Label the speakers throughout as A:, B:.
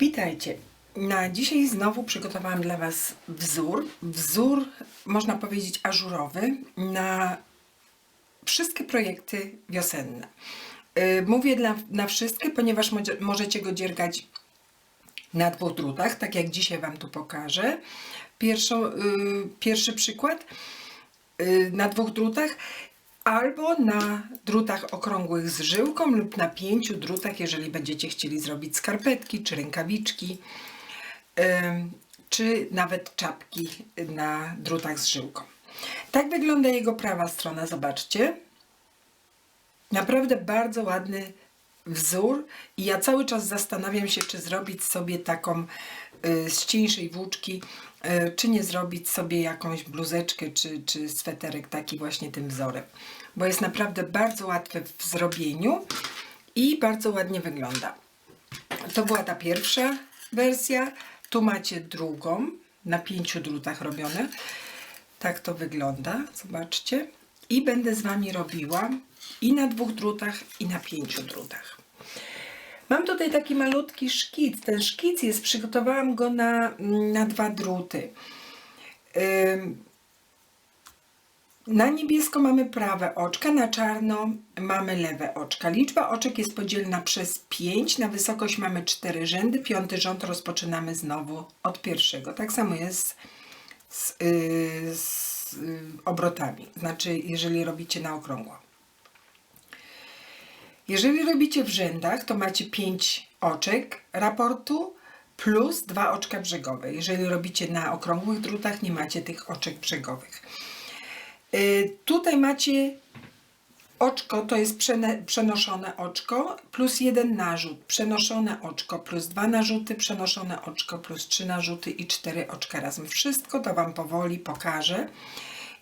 A: Witajcie. Na dzisiaj znowu przygotowałam dla Was wzór. Wzór, można powiedzieć, ażurowy na wszystkie projekty wiosenne. Yy, Mówię dla, na wszystkie, ponieważ możecie go dziergać na dwóch drutach, tak jak dzisiaj Wam tu pokażę. Pierwszą, yy, pierwszy przykład yy, na dwóch drutach albo na drutach okrągłych z żyłką lub na pięciu drutach, jeżeli będziecie chcieli zrobić skarpetki czy rękawiczki, czy nawet czapki na drutach z żyłką. Tak wygląda jego prawa strona, zobaczcie. Naprawdę bardzo ładny wzór i ja cały czas zastanawiam się, czy zrobić sobie taką y, z cieńszej włóczki, y, czy nie zrobić sobie jakąś bluzeczkę, czy, czy sweterek taki właśnie tym wzorem. Bo jest naprawdę bardzo łatwy w zrobieniu i bardzo ładnie wygląda. To była ta pierwsza wersja. Tu macie drugą, na pięciu drutach robione. Tak to wygląda, zobaczcie. I będę z Wami robiła i na dwóch drutach, i na pięciu drutach. Mam tutaj taki malutki szkic. Ten szkic jest, przygotowałam go na, na dwa druty. Na niebiesko mamy prawe oczka, na czarno mamy lewe oczka. Liczba oczek jest podzielna przez 5, na wysokość mamy 4 rzędy, piąty rząd rozpoczynamy znowu od pierwszego. Tak samo jest z, yy, z yy, obrotami, znaczy jeżeli robicie na okrągło. Jeżeli robicie w rzędach, to macie 5 oczek raportu plus 2 oczka brzegowe. Jeżeli robicie na okrągłych drutach, nie macie tych oczek brzegowych. Y, Tutaj macie oczko, to jest przenoszone oczko, plus jeden narzut, przenoszone oczko, plus dwa narzuty, przenoszone oczko, plus trzy narzuty i cztery oczka razem. Wszystko to Wam powoli pokażę.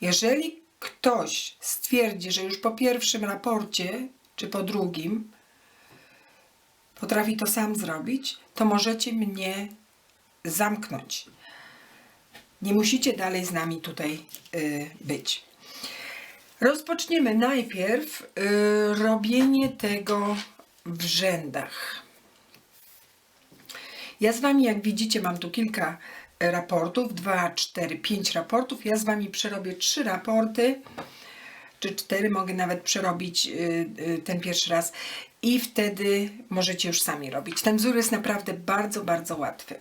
A: Jeżeli ktoś stwierdzi, że już po pierwszym raporcie, czy po drugim, potrafi to sam zrobić, to możecie mnie zamknąć. Nie musicie dalej z nami tutaj y, być. Rozpoczniemy najpierw y, robienie tego w rzędach. Ja z Wami, jak widzicie, mam tu kilka e, raportów, 2, 4, 5 raportów. Ja z Wami przerobię trzy raporty, czy cztery mogę nawet przerobić y, y, ten pierwszy raz i wtedy możecie już sami robić. Ten wzór jest naprawdę bardzo, bardzo łatwy.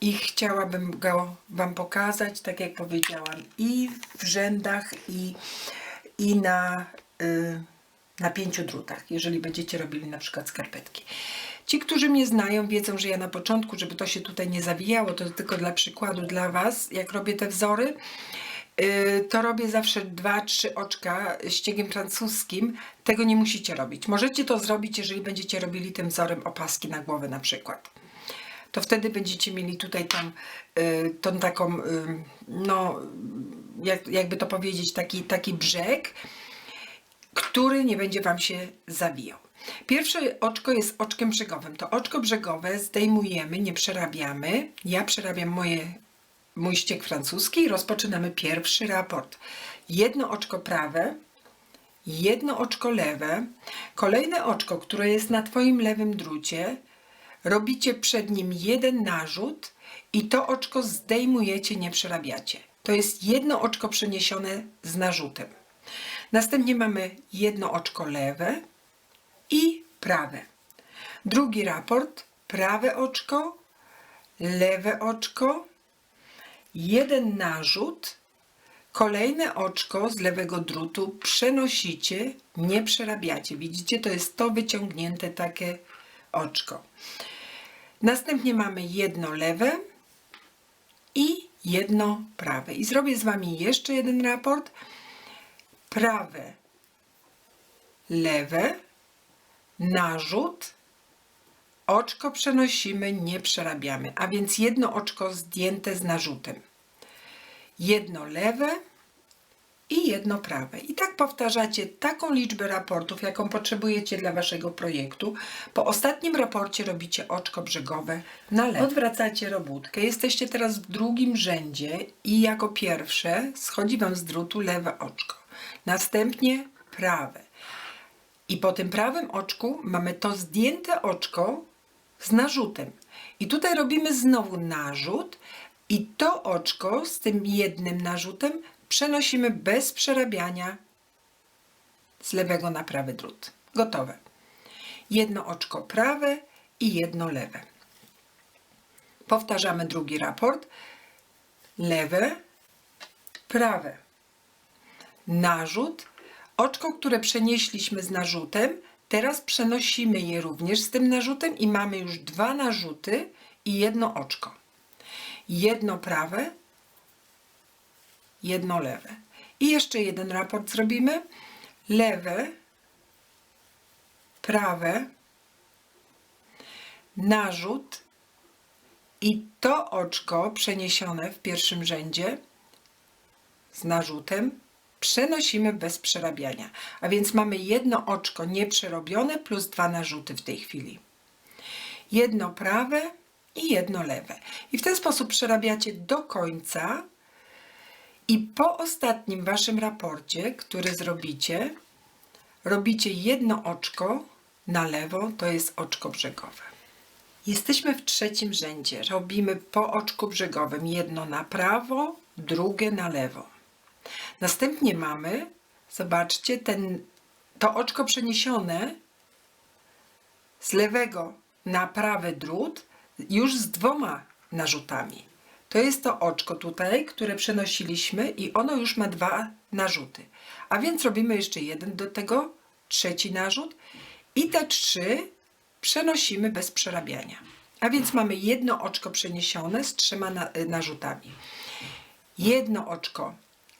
A: I chciałabym go Wam pokazać, tak jak powiedziałam, i w rzędach, i, i na, y, na pięciu drutach, jeżeli będziecie robili na przykład skarpetki. Ci, którzy mnie znają, wiedzą, że ja na początku, żeby to się tutaj nie zawijało, to tylko dla przykładu dla Was, jak robię te wzory, y, to robię zawsze dwa, trzy oczka ściegiem francuskim. Tego nie musicie robić. Możecie to zrobić, jeżeli będziecie robili tym wzorem opaski na głowę na przykład to wtedy będziecie mieli tutaj tam y, tą taką, y, no, jak, jakby to powiedzieć, taki, taki brzeg, który nie będzie Wam się zawijał. Pierwsze oczko jest oczkiem brzegowym. To oczko brzegowe zdejmujemy, nie przerabiamy. Ja przerabiam moje, mój ścieg francuski i rozpoczynamy pierwszy raport. Jedno oczko prawe, jedno oczko lewe, kolejne oczko, które jest na Twoim lewym drucie, robicie przed nim jeden narzut i to oczko zdejmujecie, nie przerabiacie. To jest jedno oczko przeniesione z narzutem. Następnie mamy jedno oczko lewe i prawe. Drugi raport, prawe oczko, lewe oczko, jeden narzut, kolejne oczko z lewego drutu przenosicie, nie przerabiacie. Widzicie, to jest to wyciągnięte takie oczko. Następnie mamy jedno lewe i jedno prawe. I zrobię z Wami jeszcze jeden raport. Prawe, lewe, narzut, oczko przenosimy, nie przerabiamy. A więc jedno oczko zdjęte z narzutem. Jedno lewe i jedno prawe. I tak powtarzacie taką liczbę raportów, jaką potrzebujecie dla Waszego projektu. Po ostatnim raporcie robicie oczko brzegowe na lewo. Odwracacie robótkę. Jesteście teraz w drugim rzędzie i jako pierwsze schodzi Wam z drutu lewe oczko. Następnie prawe. I po tym prawym oczku mamy to zdjęte oczko z narzutem. I tutaj robimy znowu narzut i to oczko z tym jednym narzutem przenosimy bez przerabiania z lewego na prawy drut. Gotowe. Jedno oczko prawe i jedno lewe. Powtarzamy drugi raport. Lewe, prawe. Narzut. Oczko, które przenieśliśmy z narzutem, teraz przenosimy je również z tym narzutem i mamy już dwa narzuty i jedno oczko. Jedno prawe, jedno lewe. I jeszcze jeden raport zrobimy. Lewe, prawe, narzut i to oczko przeniesione w pierwszym rzędzie z narzutem przenosimy bez przerabiania. A więc mamy jedno oczko nieprzerobione plus dwa narzuty w tej chwili. Jedno prawe i jedno lewe. I w ten sposób przerabiacie do końca i po ostatnim waszym raporcie, który zrobicie, robicie jedno oczko na lewo, to jest oczko brzegowe. Jesteśmy w trzecim rzędzie. Robimy po oczku brzegowym jedno na prawo, drugie na lewo. Następnie mamy, zobaczcie, ten, to oczko przeniesione z lewego na prawy drut już z dwoma narzutami. To jest to oczko tutaj, które przenosiliśmy i ono już ma dwa narzuty. A więc robimy jeszcze jeden do tego, trzeci narzut i te trzy przenosimy bez przerabiania. A więc mamy jedno oczko przeniesione z trzema y, narzutami. Jedno oczko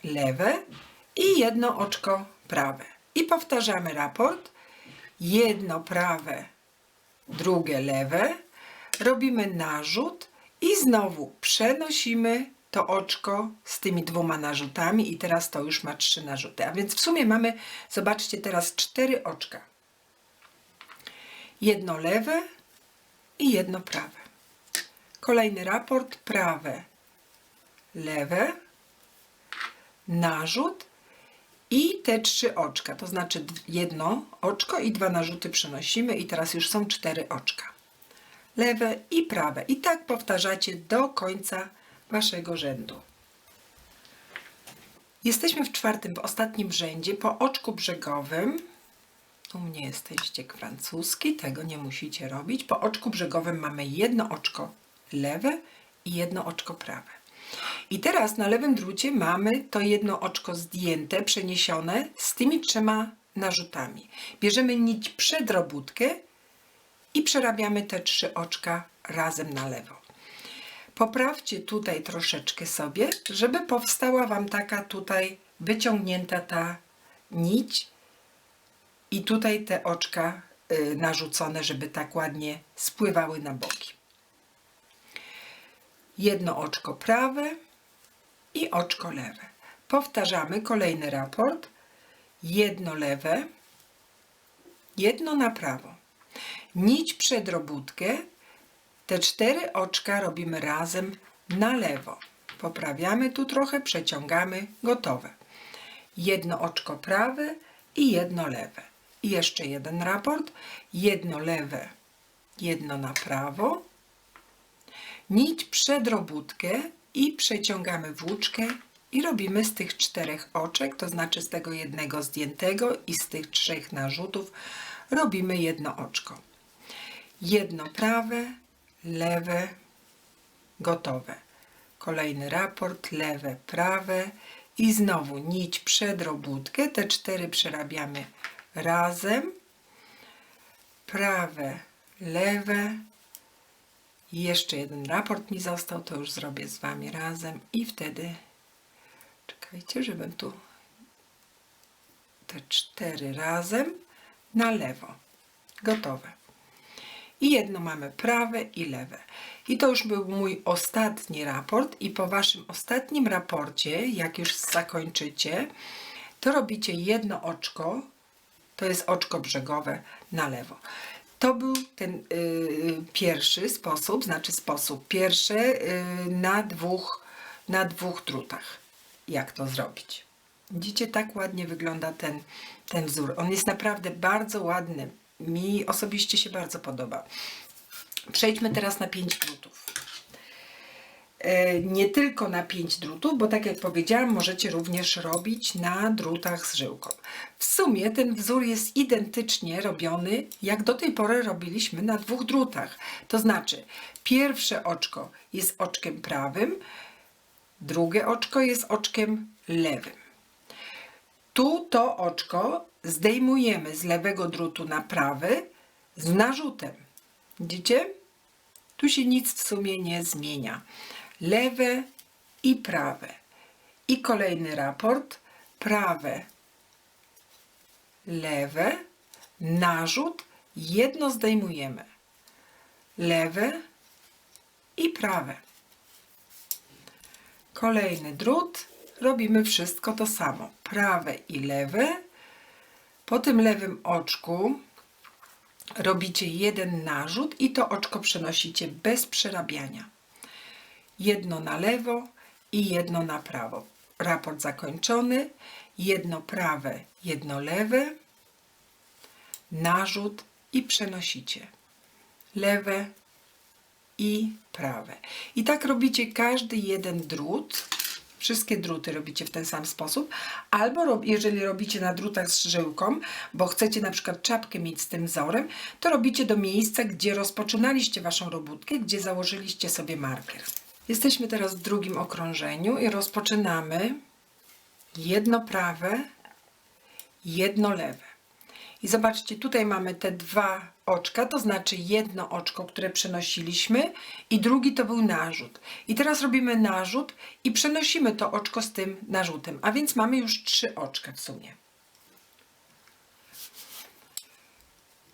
A: lewe i jedno oczko prawe. I powtarzamy raport. Jedno prawe, drugie lewe. Robimy narzut i znowu przenosimy to oczko z tymi dwoma narzutami i teraz to już ma trzy narzuty. A więc w sumie mamy, zobaczcie teraz cztery oczka. Jedno lewe i jedno prawe. Kolejny raport prawe, lewe, narzut i te trzy oczka, to znaczy jedno oczko i dwa narzuty przenosimy i teraz już są cztery oczka. Lewe i prawe. I tak powtarzacie do końca waszego rzędu. Jesteśmy w czwartym, w ostatnim rzędzie po oczku brzegowym. U mnie jest ściek francuski, tego nie musicie robić. Po oczku brzegowym mamy jedno oczko lewe i jedno oczko prawe. I teraz na lewym drucie mamy to jedno oczko zdjęte, przeniesione z tymi trzema narzutami. Bierzemy nić przedrobótkę i przerabiamy te trzy oczka razem na lewo. Poprawcie tutaj troszeczkę sobie, żeby powstała Wam taka tutaj wyciągnięta ta nić i tutaj te oczka y, narzucone, żeby tak ładnie spływały na boki. Jedno oczko prawe i oczko lewe. Powtarzamy kolejny raport. Jedno lewe, jedno na prawo. Nić przedrobótkę. Te cztery oczka robimy razem na lewo. Poprawiamy tu trochę, przeciągamy, gotowe. Jedno oczko prawe i jedno lewe. I jeszcze jeden raport. Jedno lewe, jedno na prawo. Nić przedrobótkę i przeciągamy włóczkę i robimy z tych czterech oczek, to znaczy z tego jednego zdjętego i z tych trzech narzutów robimy jedno oczko. Jedno prawe, lewe, gotowe. Kolejny raport, lewe, prawe i znowu nić przedrobótkę. Te cztery przerabiamy razem. Prawe, lewe. I jeszcze jeden raport mi został, to już zrobię z Wami razem i wtedy czekajcie, żebym tu te cztery razem na lewo. Gotowe. I jedno mamy prawe i lewe. I to już był mój ostatni raport i po Waszym ostatnim raporcie, jak już zakończycie, to robicie jedno oczko, to jest oczko brzegowe na lewo. To był ten y, pierwszy sposób, znaczy sposób pierwszy y, na, dwóch, na dwóch drutach. Jak to zrobić? Widzicie, tak ładnie wygląda ten, ten wzór. On jest naprawdę bardzo ładny. Mi osobiście się bardzo podoba. Przejdźmy teraz na 5 drutów. E, Nie tylko na 5 drutów, bo tak jak powiedziałam, możecie również robić na drutach z żyłką. W sumie ten wzór jest identycznie robiony, jak do tej pory robiliśmy na dwóch drutach. To znaczy, pierwsze oczko jest oczkiem prawym, drugie oczko jest oczkiem lewym. Tu to oczko zdejmujemy z lewego drutu na prawy z narzutem. Widzicie? Tu się nic w sumie nie zmienia. Lewe i prawe. I kolejny raport. Prawe, lewe, narzut, jedno zdejmujemy. Lewe i prawe. Kolejny drut. Robimy wszystko to samo. Prawe i lewe. Po tym lewym oczku robicie jeden narzut i to oczko przenosicie bez przerabiania. Jedno na lewo i jedno na prawo. Raport zakończony. Jedno prawe, jedno lewe. Narzut i przenosicie. Lewe i prawe. I tak robicie każdy jeden drut. Wszystkie druty robicie w ten sam sposób, albo rob, jeżeli robicie na drutach z żyłką, bo chcecie na przykład czapkę mieć z tym wzorem, to robicie do miejsca, gdzie rozpoczynaliście Waszą robótkę, gdzie założyliście sobie marker. Jesteśmy teraz w drugim okrążeniu i rozpoczynamy jedno prawe, jedno lewe. I zobaczcie, tutaj mamy te dwa oczka, to znaczy jedno oczko, które przenosiliśmy i drugi to był narzut. I teraz robimy narzut i przenosimy to oczko z tym narzutem, a więc mamy już trzy oczka w sumie.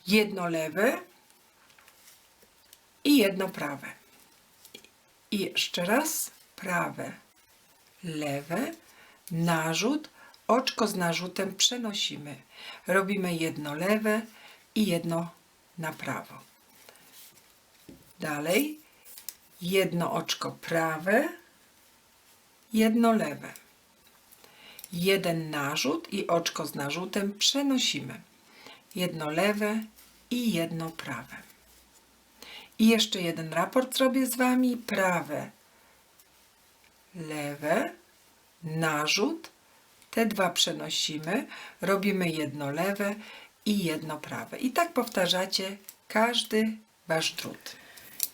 A: Jedno lewe i jedno prawe. I jeszcze raz prawe, lewe, narzut, oczko z narzutem przenosimy. Robimy jedno lewe i jedno na prawo. Dalej jedno oczko prawe, jedno lewe. Jeden narzut i oczko z narzutem przenosimy. Jedno lewe i jedno prawe. I jeszcze jeden raport zrobię z Wami. Prawe, lewe, narzut. Te dwa przenosimy. Robimy jedno lewe i jedno prawe. I tak powtarzacie każdy Wasz drut.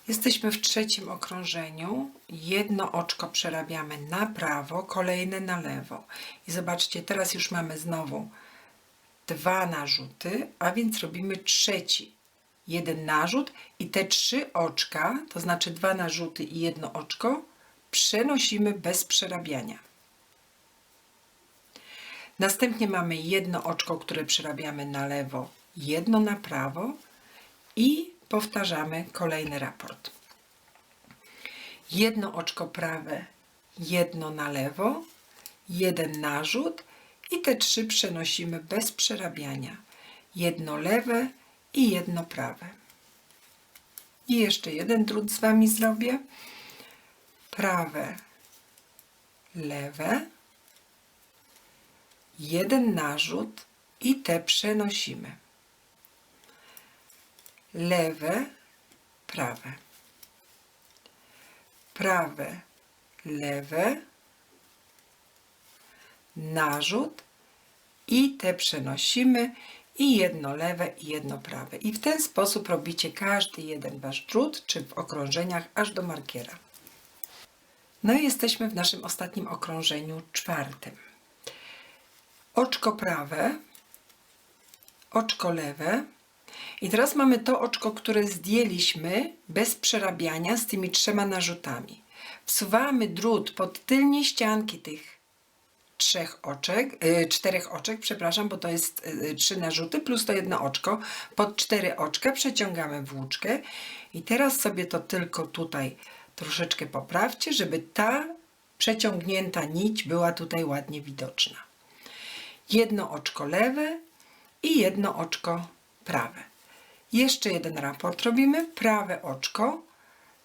A: Jesteśmy w trzecim okrążeniu. Jedno oczko przerabiamy na prawo, kolejne na lewo. I zobaczcie, teraz już mamy znowu dwa narzuty, a więc robimy trzeci. Jeden narzut i te trzy oczka, to znaczy dwa narzuty i jedno oczko, przenosimy bez przerabiania. Następnie mamy jedno oczko, które przerabiamy na lewo, jedno na prawo i powtarzamy kolejny raport. Jedno oczko prawe, jedno na lewo, jeden narzut i te trzy przenosimy bez przerabiania. Jedno lewe i jedno prawe. I jeszcze jeden drut z Wami zrobię. Prawe, lewe, jeden narzut i te przenosimy. Lewe, prawe. Prawe, lewe, narzut i te przenosimy i jedno lewe i jedno prawe. I w ten sposób robicie każdy jeden wasz drut, czy w okrążeniach aż do markiera. No i jesteśmy w naszym ostatnim okrążeniu czwartym. Oczko prawe, oczko lewe. I teraz mamy to oczko, które zdjęliśmy bez przerabiania z tymi trzema narzutami. Wsuwamy drut pod tylnie ścianki tych trzech oczek, y, czterech oczek, przepraszam, bo to jest y, trzy narzuty plus to jedno oczko. Pod cztery oczka przeciągamy włóczkę i teraz sobie to tylko tutaj troszeczkę poprawcie, żeby ta przeciągnięta nić była tutaj ładnie widoczna. Jedno oczko lewe i jedno oczko prawe. Jeszcze jeden raport robimy. Prawe oczko,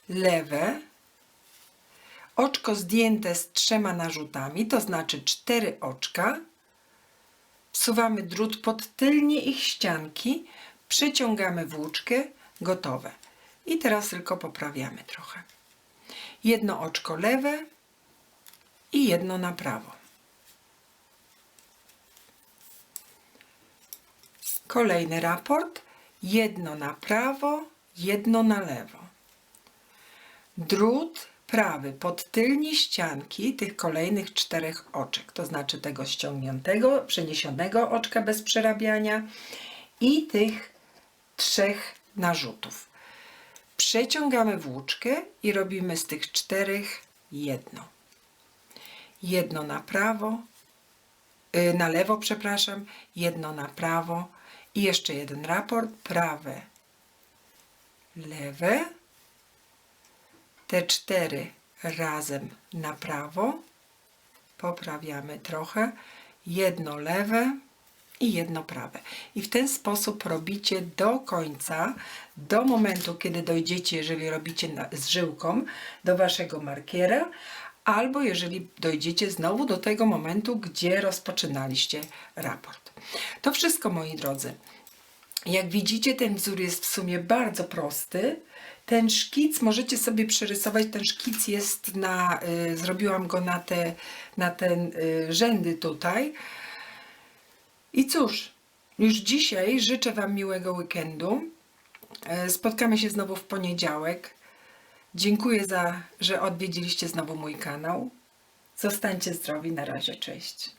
A: lewe, oczko zdjęte z trzema narzutami, to znaczy cztery oczka. Wsuwamy drut pod tylnie ich ścianki, przyciągamy włóczkę, gotowe. I teraz tylko poprawiamy trochę. Jedno oczko lewe i jedno na prawo. Kolejny raport. Jedno na prawo, jedno na lewo. Drut prawy pod tylnie ścianki tych kolejnych czterech oczek, to znaczy tego ściągniętego, przeniesionego oczka bez przerabiania i tych trzech narzutów. Przeciągamy włóczkę i robimy z tych czterech jedno. Jedno na prawo, y, na lewo, przepraszam, jedno na prawo i jeszcze jeden raport, prawe, lewe, te cztery razem na prawo, poprawiamy trochę, jedno lewe i jedno prawe. I w ten sposób robicie do końca, do momentu, kiedy dojdziecie, jeżeli robicie z żyłką, do waszego markiera, albo jeżeli dojdziecie znowu do tego momentu, gdzie rozpoczynaliście raport. To wszystko, moi drodzy. Jak widzicie, ten wzór jest w sumie bardzo prosty. Ten szkic możecie sobie przerysować. Ten szkic jest na, y, zrobiłam go na te, na te y, rzędy tutaj. I cóż, już dzisiaj życzę Wam miłego weekendu. E, Spotkamy się znowu w poniedziałek. Dziękuję za, że odwiedziliście znowu mój kanał. Zostańcie zdrowi. Na razie. Cześć.